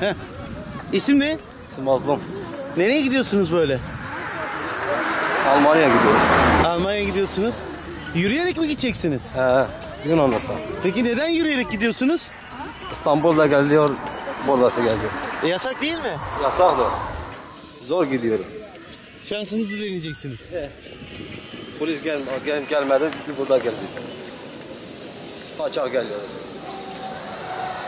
Heh. İsim ne? Mazlum. Nereye gidiyorsunuz böyle? Almanya'ya gidiyoruz. Almanya'ya gidiyorsunuz. Yürüyerek mi gideceksiniz? He, Yunan'dasın. Peki neden yürüyerek gidiyorsunuz? İstanbul'da geliyor, buradası geliyor. E, yasak değil mi? Yasak da. Zor gidiyorum. Şansınızı deneyeceksiniz. Polis gel, gel, gelmedi, burada geldi. Kaçak geliyor.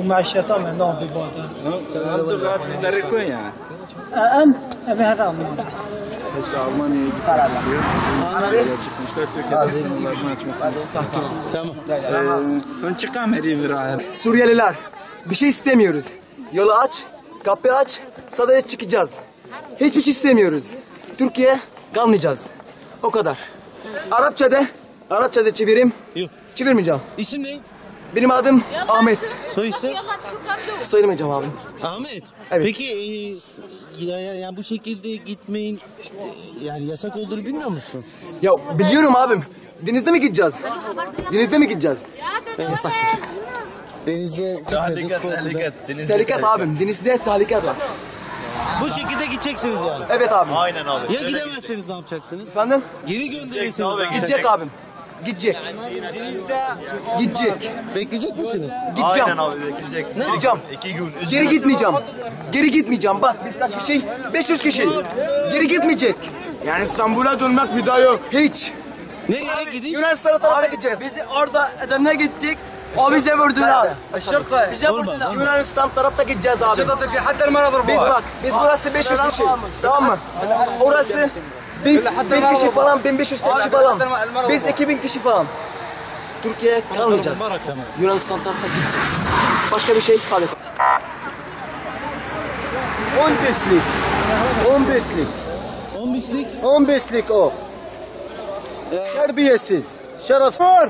ومعيشتها maintenant في بعضها Abdü Gazi'leri koy ya. أم أبي هذا İşte Almanya'ya gidiyor. Almanya'ya çıkmışlar. Türkiye'de sınırlarını açmak. Tamam. Ben çıkamayayım bir Suriyeliler bir şey istemiyoruz. Yolu aç, kapıyı aç, sadece çıkacağız. Hiçbir şey istemiyoruz. Türkiye kalmayacağız. O kadar. Arapça de, Arapça de çevireyim. Yok. Çevirmeyeceğim. İsim ne? Benim adım Ahmet. Soy isim? Söylemeyeceğim abi. Ahmet. Evet. Peki e, ya, ya, ya bu şekilde gitmeyin e, yani yasak olduğunu bilmiyor musun? Ya biliyorum abim. Denizde mi gideceğiz? Denizde mi gideceğiz? Yasaktır. Denizde Tehliket, tehliket. Tehliket abim. Denizde tehliket var. bu şekilde gideceksiniz yani. Evet abim. Aynen abi. Ya gidemezseniz ne yapacaksınız? Efendim? Geri gönderirsiniz. Gidecek abim. Gidecek. Gidecek. Bekleyecek misiniz? Gideceğim. Aynen abi bekleyecek. Ne? Gideceğim. İki gün. Üzüm. Geri gitmeyeceğim. Geri gitmeyeceğim. Bak biz kaç kişi? 500 kişi. Geri gitmeyecek. Yani İstanbul'a dönmek bir daha yok. Hiç. Nereye gidiyoruz? Yunanistan'a tarafa gideceğiz. Biz orada Edirne'ye gittik. O bize vurdular. Şırka. Bize vurdular. Yunanistan tarafta gideceğiz abi. Şırka hatta Biz bak, biz burası 500 kişi. Tamam mı? Orası 1000 1000 kişi falan, 1500 kişi falan. Biz 2000 kişi falan. Türkiye'ye kalmayacağız. Yunanistan tarafta gideceğiz. Başka bir şey hadi. 10 beslik. 10 beslik. 10 mislik. 10 beslik o. Terbiyesiz. Şerefsiz. Evet.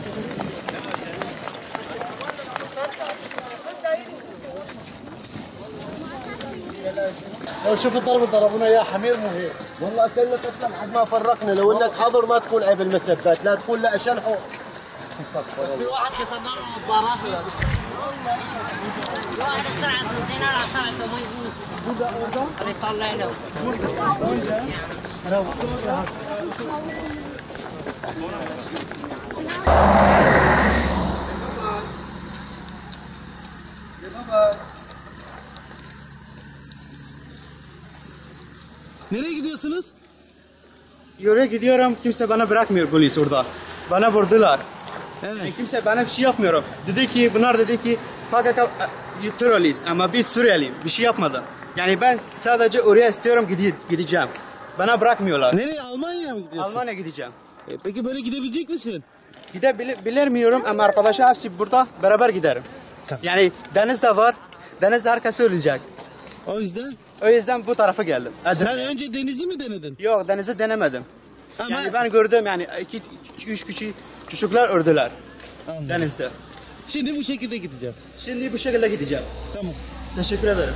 لو شوف الضرب ضربونا يا حمير مو هيك. والله اكلنا قتل حد ما فرقنا لو إنك حاضر ما تكون عيب المسبات لا تكون لا شلحوا استغفر الله. في واحد كسرنا له الضراس واحد بسرعة اثنين أربع سرعه ما يجوز اللي صلى Nereye gidiyorsunuz? Yürü gidiyorum. Kimse bana bırakmıyor polis orada. Bana vurdular. Evet. Yani kimse bana bir şey yapmıyor. Dedi ki bunlar dedi ki PKK terörist ama biz Suriyeliyim. Bir şey yapmadı. Yani ben sadece oraya istiyorum gide- gideceğim. Bana bırakmıyorlar. Nereye? Almanya'ya mı gidiyorsun? Almanya gideceğim. E, peki böyle gidebilecek misin? Gidebilmiyorum ama arkadaşlar hepsi burada beraber giderim. Yani deniz de var. Denizde herkes ölecek. O yüzden O yüzden bu tarafa geldim. sen Edirne. önce denizi mi denedin? Yok denizi denemedim. Ama Yani ben gördüm yani iki, üç kişi çocuklar öldüler Anladım. denizde. şimdi bu şekilde gideceğim. Şimdi bu şekilde gideceğim. Tamam. Teşekkür ederim.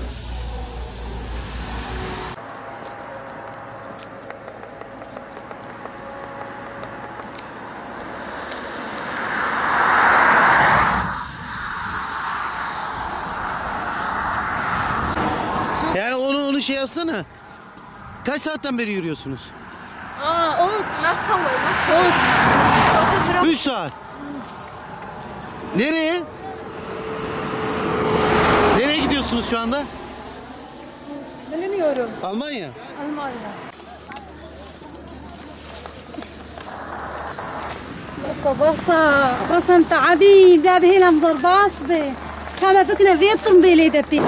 Yani onu onu şey yapsana. Kaç saatten beri yürüyorsunuz? اه اوت ما تصور ما تصور اوت 3 saat. Nereye? Nereye gidiyorsunuz şu anda? bilmiyorum Almanya. Almanya بصا بصا بصا انت عبيد جاب هنا مضرب عصبي كما بكنا فيتم بيلي دبي